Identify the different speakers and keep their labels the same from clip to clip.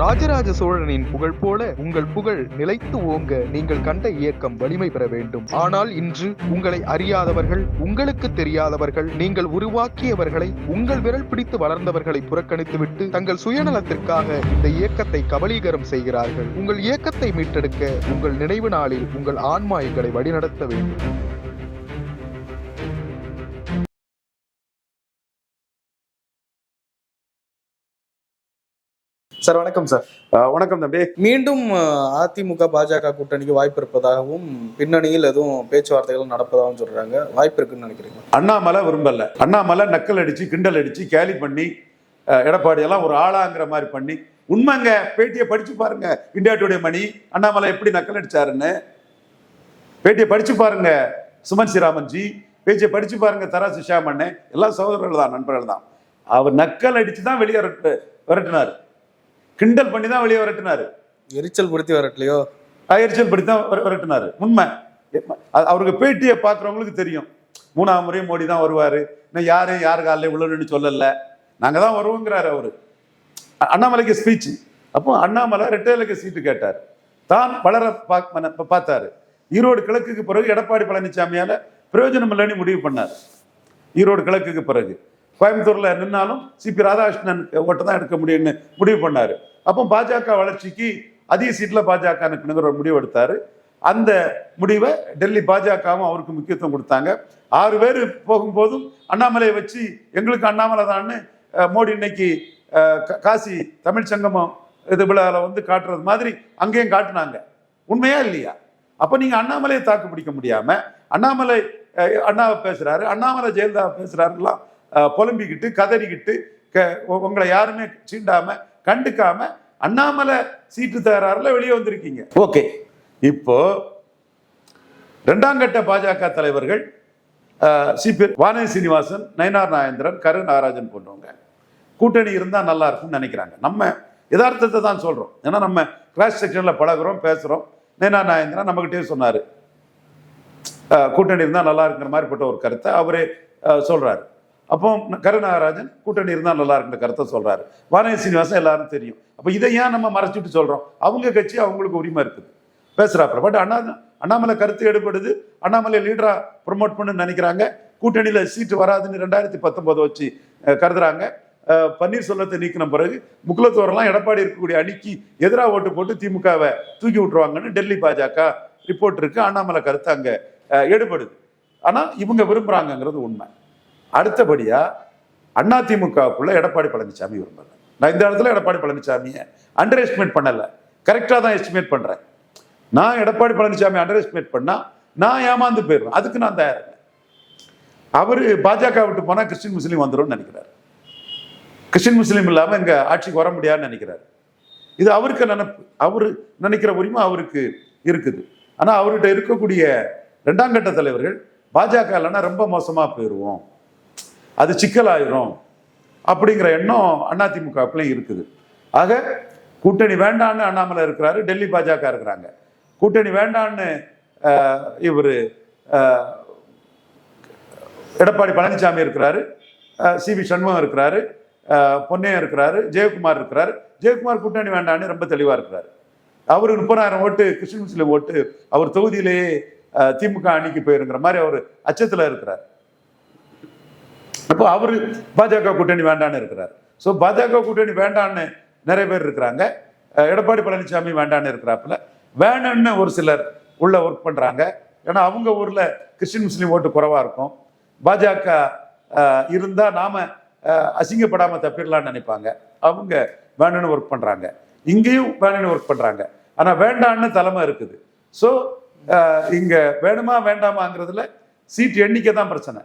Speaker 1: ராஜராஜ சோழனின் புகழ் போல உங்கள் புகழ் நிலைத்து ஓங்க நீங்கள் கண்ட இயக்கம் வலிமை பெற வேண்டும். ஆனால் இன்று உங்களை அறியாதவர்கள் உங்களுக்கு தெரியாதவர்கள் நீங்கள் உருவாக்கியவர்களை உங்கள் விரல் பிடித்து வளர்ந்தவர்களை புறக்கணித்துவிட்டு தங்கள் சுயநலத்திற்காக இந்த இயக்கத்தை கபலீகரம் செய்கிறார்கள். உங்கள் இயக்கத்தை மீட்டெடுக்க உங்கள் நினைவு நாளில் உங்கள் ஆன்மா எங்களை வழிநடத்த வேண்டும்.
Speaker 2: சார் வணக்கம் சார்.
Speaker 3: வணக்கம் தம்பி.
Speaker 2: மீண்டும் அதிமுக பாஜக கூட்டணிக்கு வாய்ப்பு இருப்பதாகவும் பின்னணியில் எதுவும் பேச்சுவார்த்தைகள் நடப்பதாகவும் சொல்றாங்க. வாய்ப்பு இருக்குன்னு நினைக்கிறீங்க?
Speaker 3: அண்ணாமலை விரும்பல. அண்ணாமலை நக்கல் அடிச்சு கிண்டல் அடிச்சு கேலி பண்ணி எடப்பாடி எல்லாம் ஒரு ஆளாங்கிற மாதிரி பண்ணி உண்மைங்க பேட்டியை படிச்சு பாருங்க இந்தியா டுடே மணி. அண்ணாமலை எப்படி நக்கல் அடிச்சாருன்னு? பேட்டியை படிச்சு பாருங்க சுமன் ஸ்ரீராமன் ஜி. பேச்சை படிச்சு பாருங்க தராசு ஷியாமண்ணே எல்லாம் சகோதரர்கள் தான் நண்பர்கள் தான். அவர் நக்கல் அடிச்சு தான் வெளியே விரட்டு- விரட்டினாரு. கிண்டல் பண்ணி தான் வெளியே விரட்டினாரு.
Speaker 2: எரிச்சல் படுத்தி வரட்லையோ
Speaker 3: எரிச்சல் படி தான் விர- விரட்டினாரு. உண்மை. அவருக்கு பேட்டியை பார்க்குறவங்களுக்கு தெரியும். மூணாவது முறையும் மோடி தான் வருவார். இன்னும் யாரும் யார் காலையில் உள்ளன்னு சொல்லல. நாங்கள் தான் வருவோங்கிறாரு அவரு. அண்ணாமலைக்கு ஸ்பீச் அப்போ அண்ணாமலை ரெட்டையிலுக்கு சீட்டு கேட்டார். தான் வளர பார்த்தாரு. ஈரோடு கிழக்குக்கு பிறகு எடப்பாடி பழனிசாமியால பிரயோஜனம் இல்லைன்னு முடிவு பண்ணார். ஈரோடு கிழக்குக்கு பிறகு. கோயம்புத்தூரில் நின்னாலும் சிபி ராதாகிருஷ்ணன் ஓட்டை தான் எடுக்க முடியும்னு முடிவு பண்ணார். அப்போ பாஜக வளர்ச்சிக்கு அதிக சீட்டில் பாஜக நிற்கணுங்கிற ஒரு முடிவு எடுத்தார். அந்த முடிவை டெல்லி பாஜகவும் அவருக்கு முக்கியத்துவம் கொடுத்தாங்க. ஆறு பேர் போகும்போதும் அண்ணாமலையை வச்சு எங்களுக்கு அண்ணாமலை தான்னு மோடி இன்னைக்கு காசி தமிழ் சங்கமம் இது விழாவில் வந்து காட்டுறது மாதிரி அங்கேயும் காட்டினாங்க. உண்மையா இல்லையா? அப்போ நீங்கள் அண்ணாமலையை தாக்கு பிடிக்க முடியாமல் அண்ணாமலை அண்ணாவை பேசுகிறாரு அண்ணாமலை ஜெயலலிதா பேசுகிறாருலாம் புலம்பிக்கிட்டு கதறிக்கிட்டு க- உங்களை யாருமே சீண்டாம கண்டுக்காம அண்ணாமலை சீட்டு தகராறுல வெளியே வந்திருக்கீங்க. ஓகே. இப்போ இரண்டாம் கட்ட பாஜக தலைவர்கள் சிபி வானதி சீனிவாசன் நயனார் நாயந்திரன் கரு நாகராஜன் போன்றவங்க. கூட்டணி இருந்தால் நல்லா இருக்கும்னு நினைக்கிறாங்க. நம்ம யதார்த்தத்தை தான் சொல்றோம். ஏன்னா நம்ம கிளாஸ் செக்ஷன்ல பழகுறோம் பேசுறோம். நயனார் நாயந்திரன் நம்மகிட்டயே சொன்னாரு. கூட்டணி இருந்தால் நல்லா இருக்கிற மாதிரிப்பட்ட ஒரு கருத்தை அவரே அஹ், சொல்றாரு. அப்போ கரு நாகராஜன் கூட்டணி இருந்தால் நல்லா இருக்குன்ற கருத்தை சொல்றாரு. வானதி சீனிவாசன் எல்லாரும் தெரியும். அப்போ இதை ஏன் நம்ம மறைச்சிட்டு சொல்றோம்? அவங்க கட்சி அவங்களுக்கு உரிமை இருக்குது. பேசுறாப்புல. பட் அண்ணா அண்ணாமலை கருத்து எடுபடுது. அண்ணாமலை லீடரா ப்ரொமோட் பண்ணுன்னு நினைக்கிறாங்க. கூட்டணியில் சீட்டு வராதுன்னு ரெண்டாயிரத்தி பத்தொன்பது வச்சு கருதுறாங்க. பன்னீர்செல்வத்தை நீக்கின பிறகு முக்குலத்தோரெல்லாம் எடப்பாடி இருக்கக்கூடிய அணிக்கு எதிராக ஓட்டு போட்டு திமுகவை தூக்கி விட்டுருவாங்கன்னு டெல்லி பாஜக ரிப்போர்ட் இருக்கு. அண்ணாமலை கருத்து அங்கே எடுபடுது. ஆனால் இவங்க விரும்புகிறாங்கங்கிறது உண்மை. அடுத்தபடியா அண்ணா திமுகவுக்குள்ள எடப்பாடி பழனிசாமி விரும்பல நான் இந்த இடத்துல எடப்பாடி பழனிசாமியை அண்டர் எஸ்டிமேட் பண்ணல கரெக்டாக தான் எஸ்டிமேட் பண்றேன். நான் எடப்பாடி பழனிசாமி அண்டர் எஸ்டிமேட் பண்ணா நான் ஏமாந்து போயிடுவேன். அதுக்கு நான் தயார் அவர் பாஜக விட்டு போனா கிறிஸ்டின் முஸ்லீம் வந்துடும் நினைக்கிறார். கிறிஸ்டின் முஸ்லீம் இல்லாமல் இங்கே ஆட்சிக்கு வர முடியாதுன்னு நினைக்கிறார். இது அவருக்கு நினைப்பு. அவரு நினைக்கிற உரிமை அவருக்கு இருக்குது. ஆனா அவர்கிட்ட இருக்கக்கூடிய ரெண்டாம் கட்ட தலைவர்கள் பாஜக இல்லைன்னா ரொம்ப மோசமா போயிடுவோம் அது சிக்கலாயிரும் அப்படிங்கிற எண்ணம் அதிமுகவுக்குள்ளேயும் இருக்குது. ஆக கூட்டணி வேண்டான்னு அண்ணாமலை இருக்கிறாரு டெல்லி பாஜக இருக்கிறாங்க. கூட்டணி வேண்டான்னு இவர் எடப்பாடி பழனிசாமி இருக்கிறாரு சி வி சண்முகம் இருக்கிறாரு அஹ், இருக்கிறாரு ஜெயக்குமார் இருக்கிறாரு. ஜெயக்குமார் கூட்டணி வேண்டான்னு ரொம்ப தெளிவாக இருக்கிறாரு. அவர் முப்பதாயிரம் ஓட்டு கிருஷ்ண முஸ்லீம் ஓட்டு அவர் தொகுதியிலேயே திமுக அணிக்கு போயிருங்கிற மாதிரி அவர் அச்சத்தில் இருக்கிறார். அப்போ அவரு பாஜக கூட்டணி வேண்டான்னு இருக்கிறார். ஸோ பாஜக கூட்டணி வேண்டான்னு நிறைய பேர் இருக்கிறாங்க. எடப்பாடி பழனிசாமி வேண்டான்னு இருக்கிறாப்புல. வேணும்னு ஒரு சிலர் உள்ள ஒர்க் பண்றாங்க. ஏன்னா அவங்க ஊர்ல கிறிஸ்டின் முஸ்லீம் ஓட்டு குறைவா இருக்கும். பாஜக இருந்தால் இருந்தா நாம தப்பிடலான்னு அசிங்கப்படாம தப்பிடலாம்னு நினைப்பாங்க. அவங்க வேணும்னு ஒர்க் பண்றாங்க. இங்கேயும் வேணும்னு ஒர்க் பண்றாங்க. ஆனா வேண்டான்னு தலைமை இருக்குது. ஸோ இங்க வேணுமா வேண்டாமாங்கிறதுல சீட் எண்ணிக்கை தான் பிரச்சனை.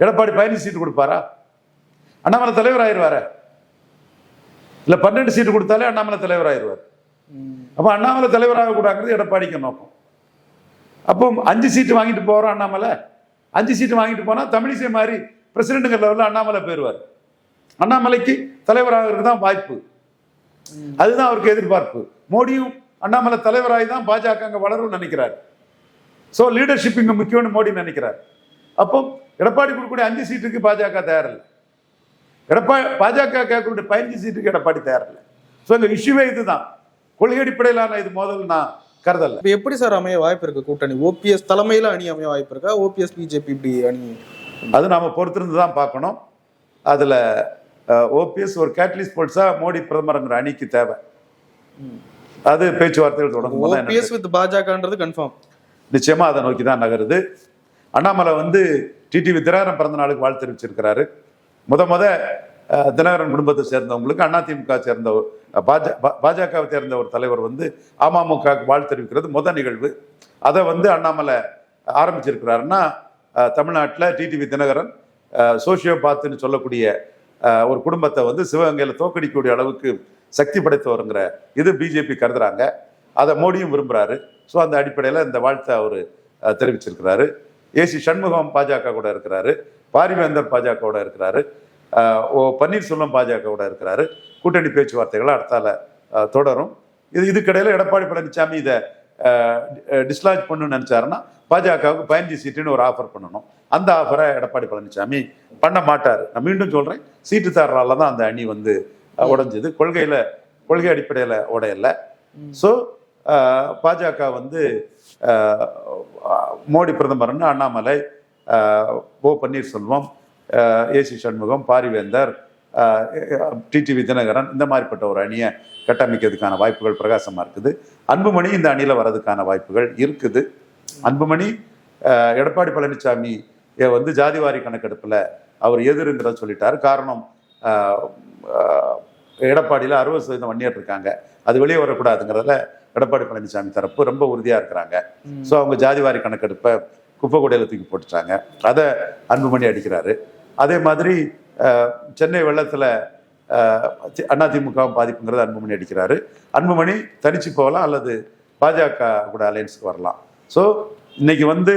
Speaker 3: எடப்பாடி பதினஞ்சு சீட்டு கொடுப்பாரா? அண்ணாமலை தலைவர் ஆயிடுவார இல்லை பன்னெண்டு சீட்டு கொடுத்தாலே அண்ணாமலை தலைவர் ஆயிடுவார் அப்போ அண்ணாமலை தலைவராக கூடாங்கிறது எடப்பாடிக்கு நோக்கம். அப்போ அஞ்சு சீட்டு வாங்கிட்டு போகிறோம் அண்ணாமலை. அஞ்சு சீட்டு வாங்கிட்டு போனால் தமிழிசை மாதிரி பிரசிடென்ட்டுங்கிற லெவலில் அண்ணாமலை போயிடுவார் அண்ணாமலைக்கு தலைவராகிறதுக்கு தான் வாய்ப்பு. அதுதான் அவருக்கு எதிர்பார்ப்பு. மோடியும் அண்ணாமலை தலைவராகி தான் பாஜக அங்கே வளரும்னு நினைக்கிறார். ஸோ லீடர்ஷிப் இங்கே முக்கியம்னு மோடி நினைக்கிறார். அப்போ எடப்பாடி கொடுக்கக்கூடிய அஞ்சு சீட்டுக்கு பாஜக தயாரில்லை. எடப்பாடி பாஜக கேட்கக்கூடிய பதினஞ்சு சீட்டுக்கு எடப்பாடி தயாரில்லை. ஸோ எங்க இஷ்யூவே இதுதான். கொள்கை அடிப்படையிலான இது மோதல் நான் கருதல.
Speaker 2: இப்ப எப்படி சார் அமைய வாய்ப்பு இருக்கு கூட்டணி? ஓபிஎஸ் தலைமையில அணி அமைய வாய்ப்பு இருக்கா? ஓபிஎஸ் பிஜேபி இப்படி அணி?
Speaker 3: அது நாம பொறுத்திருந்து தான் பார்க்கணும். அதுல ஓபிஎஸ் ஒரு கேட்டலிஸ்ட் போல்ஸா மோடி பிரதமருங்கிற அணிக்கு தேவை. அது பேச்சுவார்த்தைகள் தொடங்கும்.
Speaker 2: ஓபிஎஸ் வித் பாஜகன்றது கன்ஃபார்ம்
Speaker 3: நிச்சயமா அதை நோக்கி தான் நகருது. அண்ணாமலை வந்து டிடிவி தினகரன் பிறந்த நாளுக்கு வாழ்த்து தெரிவிச்சிருக்கிறாரு. முத முத தினகரன் குடும்பத்தை சேர்ந்தவங்களுக்கு அதிமுக சேர்ந்த ஒரு- பாஜகவை சேர்ந்த ஒரு தலைவர் வந்து அமமுகவுக்கு வாழ்த்து தெரிவிக்கிறது முத நிகழ்வு. அதை வந்து அண்ணாமலை ஆரம்பிச்சிருக்கிறாருன்னா தமிழ்நாட்டில் டிடிவி தினகரன் சோசியோ பாத்துன்னு சொல்லக்கூடிய ஒரு குடும்பத்தை வந்து சிவகங்கையில் தோக்கடிக்கக்கூடிய அளவுக்கு சக்தி படைத்தவருங்கிற இது பிஜேபி கருதுறாங்க. அதை மோடியும் விரும்புகிறாரு ஸோ அந்த அடிப்படையில் இந்த வாழ்த்தை அவர் தெரிவிச்சிருக்கிறாரு. ஏசி சண்முகம் பாஜக கூட இருக்கிறாரு பாரிவேந்தர் பாஜக கூட இருக்கிறாரு ஓ பன்னீர்செல்வம் பாஜக கூட இருக்கிறாரு. கூட்டணி பேச்சுவார்த்தைகள் அடுத்தால தொடரும். இது இதுக்கிடையில எடப்பாடி பழனிசாமி இதை டிஸ்லாஜ் பண்ணணும்னு நினைச்சாருன்னா பாஜகவுக்கு பதினஞ்சு சீட்டுன்னு ஒரு ஆஃபர் பண்ணணும். அந்த ஆஃபரை எடப்பாடி பழனிசாமி பண்ண மாட்டார். நான் மீண்டும் சொல்றேன் சீட்டு தர்றால தான் அந்த அணி வந்து உடைஞ்சது. கொள்கையில கொள்கை அடிப்படையில் உடையல. ஸோ பாஜக வந்து Modi பிரதமர்னு Annamalai O Panneerselvam AC Shanmugam Paarivendhar TTV Dhinakaran இந்த மாதிரிப்பட்ட ஒரு அணியை கட்டமைக்கிறதுக்கான வாய்ப்புகள் பிரகாசமாக இருக்குது. அன்புமணி இந்த அணியில் வர்றதுக்கான வாய்ப்புகள் இருக்குது. அன்புமணி எடப்பாடி பழனிசாமி வந்து ஜாதிவாரி கணக்கெடுப்பில் அவர் எதிர்ங்கிறத சொல்லிட்டார். காரணம் எடப்பாடியில் அறுபது சதவீதம் வன்னியர் இருக்காங்க. அது வெளியே வரக்கூடாதுங்கிறதுல எடப்பாடி பழனிசாமி தரப்பு ரொம்ப உறுதியா இருக்கிறாங்க. ஸோ அவங்க ஜாதிவாரி கணக்கெடுப்பை குப்பை கூடையில தூக்கி போட்டுட்டாங்க. அதை அன்புமணி அடிக்கிறாரு. அதே மாதிரி சென்னை வெள்ளத்தில் அதிமுக பாதிப்புங்கிறத அன்புமணி அடிக்கிறாரு. அன்புமணி தனிச்சு போகலாம் அல்லது பாஜக கூட அலையன்ஸுக்கு வரலாம். ஸோ இன்னைக்கு வந்து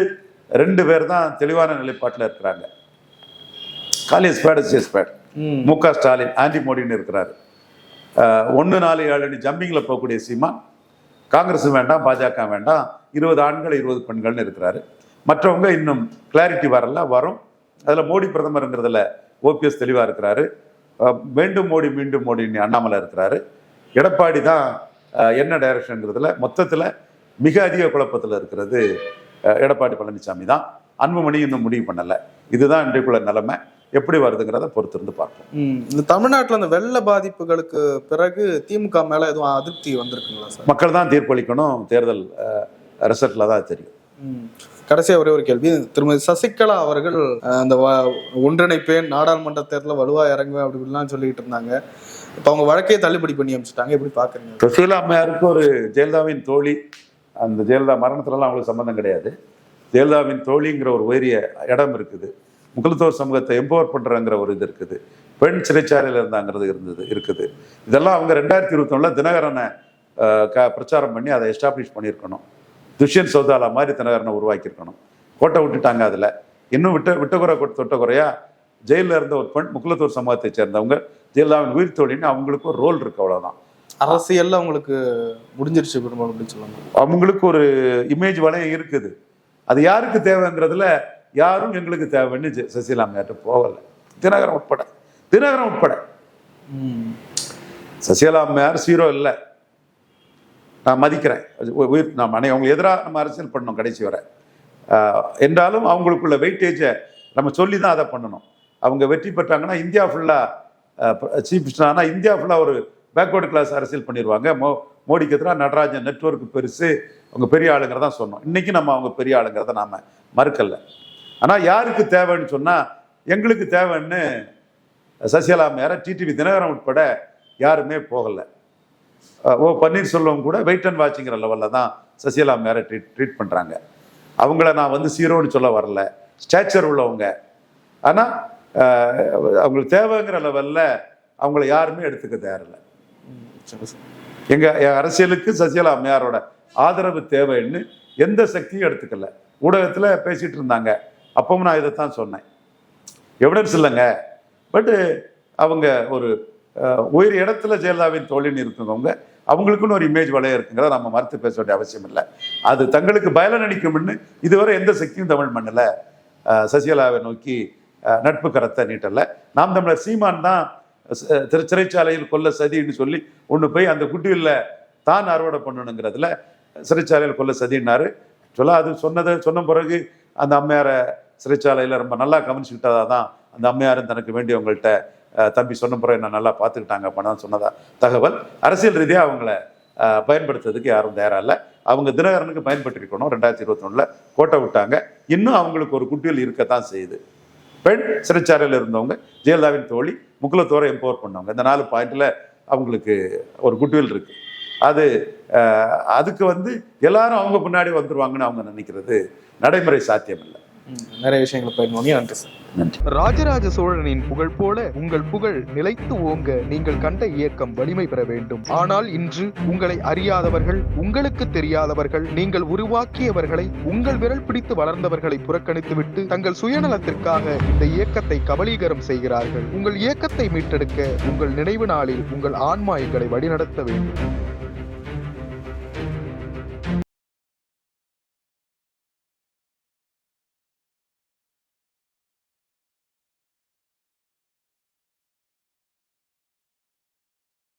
Speaker 3: ரெண்டு பேர் தான் தெளிவான நிலைப்பாட்டில் இருக்கிறாங்க. காலேஜ் பேட் எஸ் பேட்
Speaker 2: ம்.
Speaker 3: மு க ஸ்டாலின் ஆன்டி மோடின்னு இருக்கிறாரு. ஒன்று நாலு ஏழு ஜம்பிங்கில் போகக்கூடிய சீமான் காங்கிரஸ் வேண்டாம் பாஜக வேண்டாம் இருபது ஆண்கள் இருபது பெண்கள்னு இருக்கிறாரு. மற்றவங்க இன்னும் கிளாரிட்டி வரல வரும். அதில் மோடி பிரதமருங்கிறதுல ஓபிஎஸ் தெளிவாக இருக்கிறாரு. மீண்டும் மோடி மீண்டும் மோடின்னு அண்ணாமலை இருக்கிறாரு. எடப்பாடி தான் என்ன டைரக்ஷன்ங்கிறதுல மொத்தத்தில் மிக அதிக குழப்பத்தில் இருக்கிறது எடப்பாடி பழனிசாமி தான். அன்புமணி இன்னும் முடிவு பண்ணலை. இதுதான் இன்றைக்குள்ள நிலைமை. எப்படி வருதுங்கிறத பொறுத்திருந்து பார்ப்போம்.
Speaker 2: ம். இந்த தமிழ்நாட்டுல அந்த வெள்ள பாதிப்புகளுக்கு பிறகு திமுக மேல எதுவும் அதிருப்தி வந்திருக்குங்களா சார்?
Speaker 3: மக்கள் தான் தீர்ப்பளிக்கணும். தேர்தல் ரிசல்ட்டில் தான் தெரியும்.
Speaker 2: ம். கடைசியா ஒரே ஒரு கேள்வி. திருமதி சசிகலா அவர்கள் அந்த ஒன்றிணைப்பேன் நாடாளுமன்ற தேர்தலில் வலுவா இறங்குவேன் அப்படி இப்படிலாம் சொல்லிட்டு இருந்தாங்க. இப்போ அவங்க வழக்கையே தள்ளுபடி பண்ணி அமைச்சிட்டாங்க எப்படி பாக்குறீங்க?
Speaker 3: சுசீலா அம்மையாருக்கு ஒரு ஜெயலலிதாவின் தோழி. அந்த ஜெயலலிதா மரணத்துலலாம் அவங்களுக்கு சம்மந்தம் கிடையாது. ஜெயலலிதாவின் தோழிங்கிற ஒரு உயரிய இடம் இருக்குது. முகலத்தோர் சமூகத்தை எம்பவர் பண்றங்கிற ஒரு இது இருக்குது. பெண் சிறைச்சாலையில் இருந்தாங்கிறது இருந்தது இருக்குது. இதெல்லாம் அவங்க ரெண்டாயிரத்தி இருபத்தொன்னுல தினகரனை க- பிரச்சாரம் பண்ணி அதை எஸ்டாப்ளிஷ் பண்ணியிருக்கணும். துஷ்யந்த் சௌதாலா மாதிரி தினகரனை உருவாக்கியிருக்கணும். கோட்டை விட்டுட்டாங்க அதில். இன்னும் விட்ட விட்டகுறை தொட்ட குறையா ஜெயிலில் இருந்த ஒரு பெண் முக்குலத்தூர் சமூகத்தை சேர்ந்தவங்க ஜெயலலிதாவின் உயிர் தோழின்னு அவங்களுக்கு ஒரு ரோல் இருக்கு அவ்வளவுதான்.
Speaker 2: அரசியல்ல உங்களுக்கு முடிஞ்சிருச்சு பெரும்பாலும் அப்படின்னு சொல்லுவாங்க
Speaker 3: அவங்களுக்கு ஒரு இமேஜ் வளையம் இருக்குது. அது யாருக்கு தேவைங்கிறதுல யாரும் எங்களுக்கு தேவைன்னு ஜெ- சசிகலா அம்மையார்ட்ட போகலை. தினகரன் உட்பட. தினகரன் உட்பட. சசிகலா அம்மையார் சீரோ இல்லை. நான் மதிக்கிறேன். உயிர் நாம் அனை அவங்க எதிராக நம்ம அரசியல் பண்ணணும் கடைசி வரை. என்றாலும் அவங்களுக்குள்ள வெயிட்டேஜை நம்ம சொல்லி தான் அதை பண்ணணும். அவங்க வெற்றி பெற்றாங்கன்னா இந்தியா ஃபுல்லாக சீஃப் மினிஸ்டர் இந்தியா ஃபுல்லாக ஒரு பேக்வர்டு கிளாஸ் அரசியல் பண்ணிடுவாங்க. மோ மோடிக்கு எதிராக நடராஜன் நெட்வொர்க் பெருசு அவங்க பெரிய ஆளுங்கிறதான் சொன்னோம். இன்றைக்கி நம்ம அவங்க பெரிய ஆளுங்கிறத நாம் மறுக்கலை. ஆனால் யாருக்கு தேவைன்னு சொன்னால் எங்களுக்கு தேவைன்னு சசிகலா மேர டிடிவி தினகரன் உட்பட யாருமே போகலை. ஓ பன்னீர்செல்வம் கூட வெயிட் அண்ட் வாட்சிங்கிற லெவலில் தான் சசிகலா மேரை ட்ரீட் ட்ரீட் பண்ணுறாங்க அவங்கள நான் வந்து சீரோன்னு சொல்ல வரல. ஸ்டேச்சர் உள்ளவங்க. ஆனால் அவங்களுக்கு தேவைங்கிற லெவலில் அவங்கள யாருமே எடுத்துக்க தயாரில்லை. எங்கள் அரசியலுக்கு சசிகலா அம்மையாரோட ஆதரவு தேவைன்னு எந்த சக்தியும் எடுத்துக்கல. ஊடகத்தில் பேசிகிட்டு இருந்தாங்க. அப்பவும் நான் இதை தான் சொன்னேன். எவிடன்ஸ் இல்லைங்க. பட்டு அவங்க ஒரு உயிர் இடத்துல ஜெயலலிதாவின் தோழின்னு இருக்குங்கவங்க அவங்களுக்குன்னு ஒரு இமேஜ் வலைய இருக்குங்கிறத நம்ம மறுத்து பேச வேண்டிய அவசியம் இல்லை. அது தங்களுக்கு பயலன் அளிக்கும்னு இதுவரை எந்த சக்தியும் தமிழ் மண்ணில் சசிகலாவை நோக்கி நட்பு கரத்தை நீட்டல. நாம் தமிழர் சீமான் தான் திரு- சிறைச்சாலையில் கொல்ல சதின்னு சொல்லி ஒன்று போய் அந்த குட்டியில் தான் அறுவடை பண்ணணுங்கிறதுல சிறைச்சாலையில் கொல்ல சதின்னாரு. சொல்ல அது சொன்னதை சொன்ன பிறகு அந்த அம்மையாரை சிறைச்சாலையில் ரொம்ப நல்லா கவனிச்சுக்கிட்டதாக தான் அந்த அம்மையாரும் தனக்கு வேண்டியவங்கள்ட்ட தம்பி சொன்ன பிறகு நான் நல்லா பார்த்துக்கிட்டாங்க அப்படின்னு சொன்னதா தகவல். அரசியல் ரீதியாக அவங்கள பயன்படுத்துறதுக்கு யாரும் தயாராக இல்லை. அவங்க தினகரனுக்கு பயன்பட்டிருக்கணும் ரெண்டாயிரத்தி இருபத்தி கோட்டை விட்டாங்க. இன்னும் அவங்களுக்கு ஒரு குட்டியல் இருக்கத்தான் செய்யுது. பெண் சிறைச்சாலையில் இருந்தவங்க ஜெயலலிதாவின் தோழி முக்குலத்தோரை எம்பவர் பண்ணவங்க. இந்த நாலு பாயிண்டில் அவங்களுக்கு ஒரு குட்வில் இருக்கு. அது அதுக்கு வந்து எல்லாரும் அவங்க பின்னாடி வந்துருவாங்கன்னு அவங்க நினைக்கிறது நடைமுறை சாத்தியம் இல்லை
Speaker 2: நிறைய விஷயங்களை பயன்படுத்தி நன்றி சார்.
Speaker 1: ராஜராஜ சோழனின் புகழ் போல உங்கள் புகழ் நிலைத்து ஓங்க நீங்கள் கண்ட இயக்கம் வலிமை பெற வேண்டும். ஆனால் இன்று உங்களை அறியாதவர்கள் உங்களுக்கு தெரியாதவர்கள் நீங்கள் உருவாக்கியவர்களை உங்கள் விரல் பிடித்து வளர்ந்தவர்களை புறக்கணித்துவிட்டு தங்கள் சுயநலத்திற்காக இந்த இயக்கத்தை கபலீகரம் செய்கிறார்கள். உங்கள் இயக்கத்தை மீட்டெடுக்க உங்கள் நினைவு நாளில் உங்கள் ஆன்மா எங்களை வழிநடத்த வேண்டும்.